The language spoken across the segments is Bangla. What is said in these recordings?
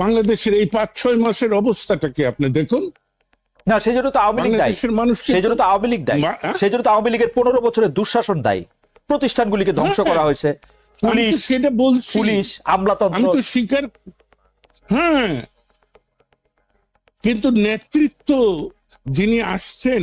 বাংলাদেশের এই পাঁচ ছয় মাসের অবস্থাটা কি আপনি দেখুন? না সেজন্য তো আওয়ামী লীগ দায়ী। বাংলাদেশের মানুষ কিন্তু- জন্য তো আওয়ামী লীগ দায়ী। হ্যাঁ? জন্য তো আওয়ামী লীগের পনেরো বছরের দুঃশাসন দায়ী। প্রতিষ্ঠানগুলিকে ধ্বংস হ্যাঁ। করা হয়েছে। পুলিশ সেটা বলছি। পুলিশ আমি আমলাতন্ত্র তো স্বীকার হ্যাঁ। কিন্তু নেতৃত্ব যিনি আসছেন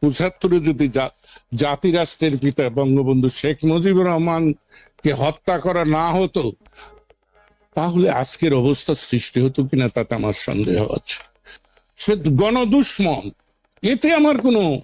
পঁচাত্তরে যদি জা- জাতি রাষ্ট্রের পিতা বঙ্গবন্ধু শেখ মুজিবুর রহমানকে হত্যা করা না হতো, তাহলে আজকের অবস্থা সৃষ্টি হতো কিনা তাতে আমার সন্দেহ আছে। সে গণদুশ্মন, এতে আমার কোনো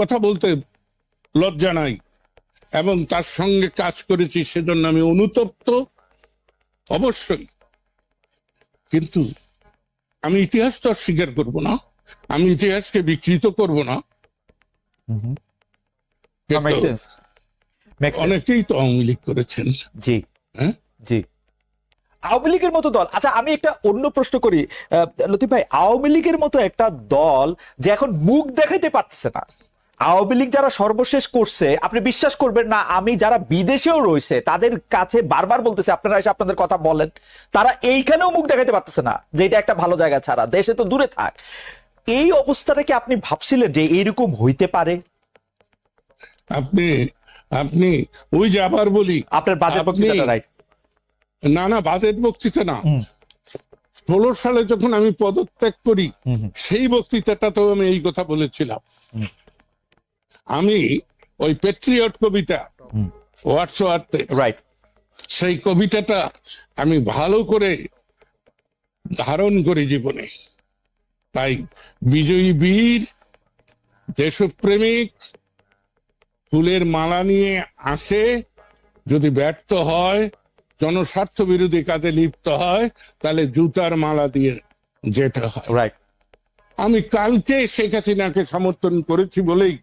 কথা বলতে লজ্জা নাই, এবং তার সঙ্গে কাজ করেছি সেজন্য আমি অনুতপ্ত, অবশ্যই। কিন্তু আমি ইতিহাস তো আর স্বীকার করব না, আমি ইতিহাসকে বিকৃত করব না অনেকেই তো আওয়ামী লীগ করেছেন। জি। জি। আওয়ামী লীগের মতো দল। আচ্ছা আমি একটা অন্য প্রশ্ন করি। লতিফ ভাই আওয়ামী লীগের মতো একটা দল যে এখন মুখ দেখাইতে পারতেছে না। আওয়ামী লীগ যারা সর্বশেষ করছে আপনি বিশ্বাস করবেন না আমি যারা বিদেশেও রয়েছে তাদের কাছে বারবার বলতেছে আপনারা এসে আপনাদের কথা বলেন। তারা এইখানেও মুখ দেখাইতে পারতেছে না যে এটা একটা ভালো জায়গা ছাড়া। দেশে তো দূরে থাক। এই অবস্থাটা কি আপনি ভাবছিলেন যে এইরকম হইতে পারে? আপনি আপনি ওই যে আবার বলি আপনার বাজেট বক্তৃতাটা রাইট না না বাজেট বক্তৃতা না। ষোলো সালে যখন আমি পদত্যাগ করি। সেই বক্তৃতাটাতেও আমি এই কথা বলেছিলাম। আমি ওই পেট্রিয়ট কবিতা। হোয়াটসঅ্যাপে রাইট সেই কবিতাটা আমি ভালো করে ধারণ করি জীবনে। তাই বিজয়ী বীর দেশপ্রেমিক ফুলের মালা নিয়ে আসে যদি ব্যর্থ হয় জনস্বার্থ বিরোধী কাজে লিপ্ত হয় তাহলে জুতার মালা দিয়ে যেতে হয়। রাইট আমি কালকে শেখ হাসিনাকে সমর্থন করেছি বলেই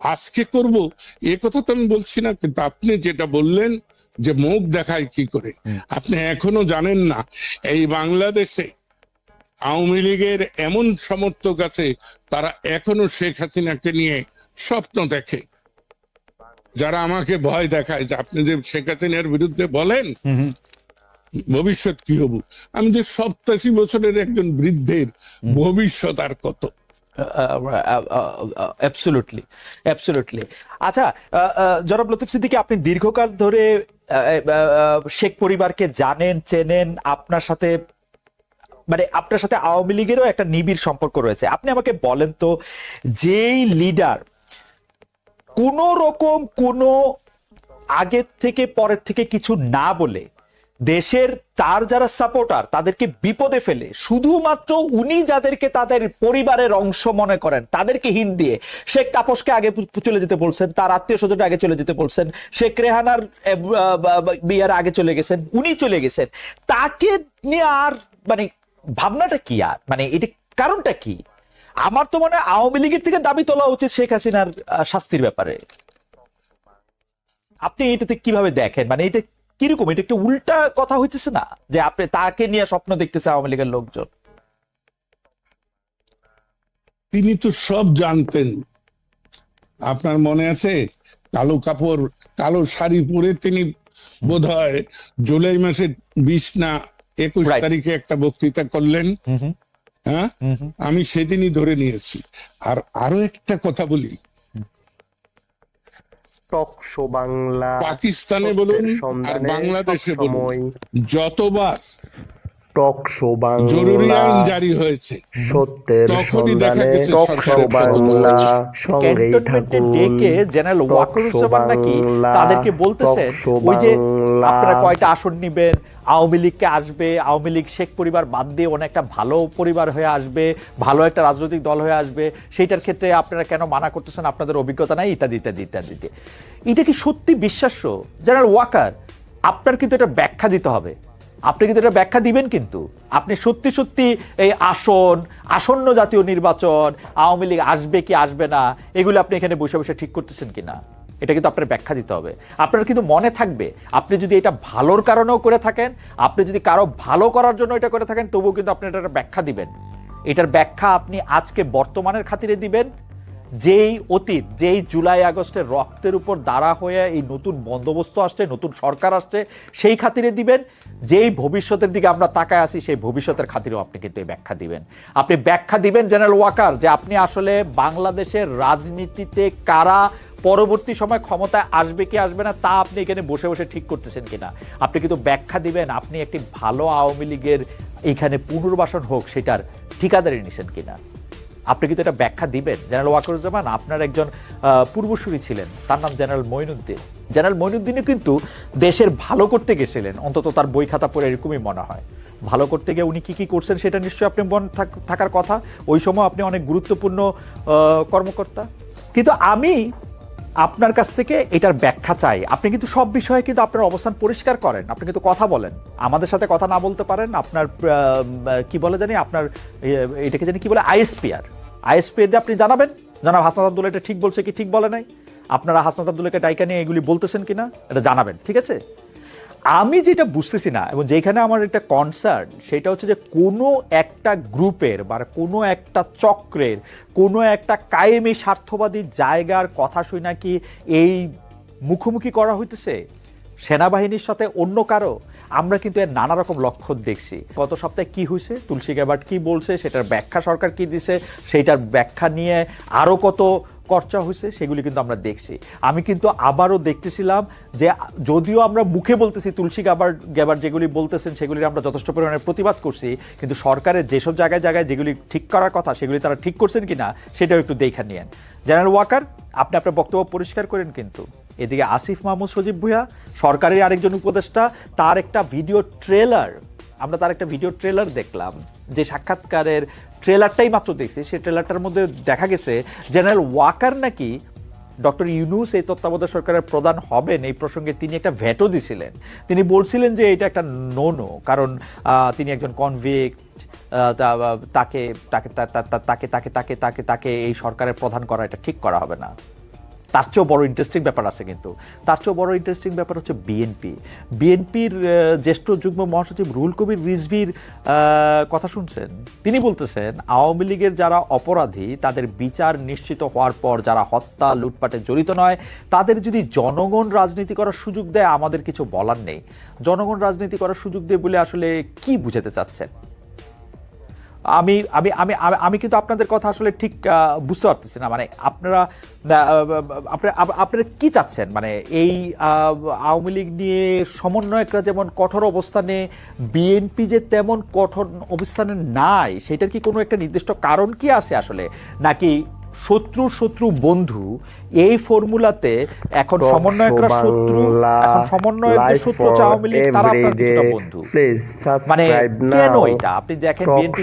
আজকে করব এ কথা তো আমি বলছি না কিন্তু আপনি যেটা বললেন যে মুখ দেখায় কি করে? আপনি এখনও জানেন না এই বাংলাদেশে আওয়ামী লীগের এমন সমর্থক আছে তারা এখনও শেখ হাসিনাকে নিয়ে স্বপ্ন দেখে। যারা আমাকে ভয় দেখায় যে আপনি যে শেখ হাসিনার বিরুদ্ধে বলেন ভবিষ্যৎ কি হব? আমি যে সপ্তাশি বছরের একজন বৃদ্ধের ভবিষ্যৎ আর কত? অ্যাবসলুটলি অ্যাবসলুটলি আচ্ছা জনাব লতিফ সিদ্দিকী আপনি দীর্ঘকাল ধরে শেখ পরিবারকে জানেন চেনেন আপনার সাথে মানে আপনার সাথে আওয়ামী লীগেরও একটা নিবিড় সম্পর্ক রয়েছে। আপনি আমাকে বলেন তো, যেই লিডার কোন রকম কোন আগের থেকে পরের থেকে কিছু না বলে দেশের তার যারা সাপোর্টার তাদেরকে বিপদে ফেলে, শুধুমাত্র উনি যাদেরকে তাদের পরিবারের অংশ মনে করেন, তাদেরকে হিট দিয়ে, শেখ তাপসকে আগে চলে যেতে বলছেন, তার আত্মীয় স্বজন আগে চলে যেতে বলছেন, শেখ রেহানার বিয়ার আগে চলে গেছেন, উনি চলে গেছেন। তাকে নিয়ে আর মানে ভাবনাটা কি আর? মানে এটা কারণটা কি? আমার তো মনে আওয়ামী লীগের থেকে দাবি তোলা উচিত শেখ হাসিনার শাস্তির ব্যাপারে। আপনি এটাতে কীভাবে দেখেন? মানে এটা কীরকম? এটা একটা উল্টা কথা হইতেছে না? যে আপনি তাকে নিয়ে স্বপ্ন দেখতেছে আওয়ামী লীগের লোকজন। তিনি তো সব জানতেন। আপনার মনে আছে? কালো কাপড়, কালো শাড়ি পরে তিনি বোধ হয় জুলাই মাসের বিশ না একুশ তারিখে একটা বক্তৃতা করলেন। হ্যাঁ? আমি সেদিনই ধরে নিয়েছি। আর আরও একটা কথা বলি। বাংলা পাকিস্তানে বলুন আর বাংলাদেশে বলুন যতবার টক শো বাংলা জারি হয়েছে। সত্যের সন্ধানে টক শো বাংলা সঙ্গেই থাকুন ডেকে জেনারেল নাকি তাদেরকে বলতেছেন ওই যে আপনারা কয়টা আসন নিবেন আওয়ামী লীগকে আসবে আওয়ামী লীগ শেখ পরিবার বাদ দিয়ে অনেক একটা ভালো পরিবার হয়ে আসবে ভালো একটা রাজনৈতিক দল হয়ে আসবে সেইটার ক্ষেত্রে আপনারা কেন মানা করতেছেন আপনাদের অভিজ্ঞতা নাই ইত্যাদি ইত্যাদি ইত্যাদিতে এটা কি সত্যি বিশ্বাস্য? জেনারেল ওয়াকার আপনার কিন্তু এটা ব্যাখ্যা দিতে হবে। আপনি কিন্তু এটা ব্যাখ্যা দিবেন কিন্তু। আপনি সত্যি সত্যি এই আসন, আসন্ন জাতীয় নির্বাচন, আওয়ামী লীগ আসবে কি আসবে না, এগুলো আপনি এখানে বসে বসে ঠিক করতেছেন কিনা, এটা কিন্তু আপনার ব্যাখ্যা দিতে হবে। আপনার কিন্তু মনে থাকবে, আপনি যদি এটা ভালোর কারণেও করে থাকেন, আপনি যদি কারও ভালো করার জন্য এটা করে থাকেন, তবুও কিন্তু আপনি এটার ব্যাখ্যা দিবেন। এটার ব্যাখ্যা আপনি আজকে বর্তমানের খাতিরে দিবেন যেই অতীত, যেই জুলাই আগস্টের রক্তের উপর দাঁড়া হয়ে এই নতুন বন্দোবস্ত আসছে, নতুন সরকার আসছে, সেই খাতিরে দিবেন। যেই ভবিষ্যতের দিকে আমরা তাকায় আসি সেই ভবিষ্যতের খাতিরেও আপনি কিন্তু এই ব্যাখ্যা দিবেন। আপনি ব্যাখ্যা দিবেন জেনারেল ওয়াকার যে আপনি আসলে বাংলাদেশের রাজনীতিতে কারা পরবর্তী সময় ক্ষমতায় আসবে কি আসবে না, তা আপনি এখানে বসে বসে ঠিক করতেছেন কিনা। আপনি কিন্তু ব্যাখ্যা দিবেন, আপনি একটি ভালো আওয়ামী লীগের এইখানে পুনর্বাসন হোক, সেটার ঠিকাদারি নিছেন কিনা। আপনি কিন্তু এটা ব্যাখ্যা দিবেন। জেনারেল ওয়াকরুজ্জামান, আপনার একজন পূর্বসূরি ছিলেন। তার নাম জেনারেল মঈনুদ্দিন। জেনারেল মঈনুদ্দিনও কিন্তু দেশের ভালো করতে গেছিলেন। অন্তত তার বই খাতা পড়ে এরকমই মনে হয়। ভালো করতে গিয়ে উনি কী কী করছেন সেটা নিশ্চয়ই আপনি মন থাক- থাকার কথা। ওই সময় আপনি অনেক গুরুত্বপূর্ণ কর্মকর্তা। কিন্তু আমি আপনার কাছ থেকে এটার ব্যাখ্যা চাই। আপনি কিন্তু সব বিষয়ে কিন্তু আপনার অবস্থান পরিষ্কার করেন। আপনি কিন্তু কথা বলেন। আমাদের সাথে কথা না বলতে পারেন। আপনার কি বলে জানি? আপনার এটাকে জানি কি বলে? আইএসপিআর। আইএসপিআর দিয়ে আপনি জানাবেন। জানাব হাসনাত আব্দুল্লাহ এটা ঠিক বলছে কি ঠিক বলে নাই? আপনারা হাসনাত আব্দুল্লাহকে ডাইকা নিয়ে এগুলি বলতেছেন কিনা? এটা জানাবেন, ঠিক আছে? আমি যেটা বুঝতেছি না, এবং যেখানে আমার একটা কনসার্ন সেটা হচ্ছে যে কোনো একটা গ্রুপের বা কোনো একটা চক্রের, কোনো একটা কায়েমি স্বার্থবাদী জায়গার কথা শুই নাকি এই মুখোমুখি করা হইতেছে? সেনাবাহিনীর সাথে অন্য কারও? আমরা কিন্তু এর নানা রকম লক্ষণ দেখছি। গত সপ্তাহে কি হয়েছে তুলসী গ্যাবার্ট কি বলছে? সেটার ব্যাখ্যা সরকার কি দিছে? সেইটার ব্যাখ্যা নিয়ে আরও কত চর্চা হয়েছে সেগুলি কিন্তু আমরা দেখছি। আমি কিন্তু আবারও দেখতেছিলাম যে যদিও আমরা মুখে বলতেছি, তুলসী গাবার গ্যাবার যেগুলি বলতেছেন, সেগুলির আমরা যথেষ্ট পরিমাণে প্রতিবাদ করছি, কিন্তু সরকারের যেসব জায়গায় জায়গায় যেগুলি ঠিক করার কথা, সেগুলি তারা ঠিক করছেন কিনা, সেটাও একটু দেখা নিয়েন। জেনারেল ওয়াকার আপনি আপনার বক্তব্য পরিষ্কার করেন কিন্তু। এদিকে আসিফ মাহমুদ সজীব ভুয়া সরকারের আরেকজন উপদেষ্টা, তার একটা ভিডিও ট্রেলার, আমরা তার একটা ভিডিও ট্রেলার দেখলাম। যে সাক্ষাৎকারের ট্রেলারটাই মাত্র দেখছি, সেই ট্রেলারটার মধ্যে দেখা গেছে, জেনারেল ওয়াকার নাকি ডক্টর ইউনুস এই তত্ত্বাবধায়ক সরকারের প্রধান হবেন এই প্রসঙ্গে তিনি একটা ভেটো দিছিলেন। তিনি বলছিলেন যে এটা একটা নো নো কারণ তিনি একজন কনভিক্ট তাকে তাকে তাকে তাকে তাকে তাকে তাকে এই সরকারের প্রধান করা, এটা ঠিক করা হবে না। তার চেয়েও বড় ইন্টারেস্টিং ব্যাপার আছে কিন্তু। তার চেয়েও বড় ইন্টারেস্টিং ব্যাপার হচ্ছে বিএনপি বিএনপির জ্যেষ্ঠ যুগ্ম মহাসচিব রুহুল কবির রিজভির কথা শুনছেন? তিনি বলতেছেন, আওয়ামী লীগের যারা অপরাধী, তাদের বিচার নিশ্চিত হওয়ার পর যারা হত্যা, লুটপাটে জড়িত নয়, তাদের যদি জনগণ রাজনীতি করার সুযোগ দেয়, আমাদের কিছু বলার নেই। জনগণ রাজনীতি করার সুযোগ দেয় বলে আসলে কি বুঝাতে চাচ্ছেন? আমি আমি আমি আমি- কিন্তু আপনাদের কথা আসলে ঠিক বুঝতে পারতেছি না। মানে আপনারা আপনারা আপনারা কি চাচ্ছেন? মানে এই আওয়ামী লীগ নিয়ে সমন্বয়করা যেমন কঠোর অবস্থানে বিএনপি যে তেমন কঠোর অবস্থানে নাই সেটার কি কোনো একটা নির্দিষ্ট কারণ কি আছে আসলে? নাকি শত্রু শত্রু বন্ধু এই ফর্মুলাতে এখন সমন্বয়করা শত্রু এখন সমন্বয়কদের শত্রু আওয়ামী লীগ তারা আপনার কিছুটা বন্ধু। মানে কেন এটা? আপনি দেখেন বিএনপি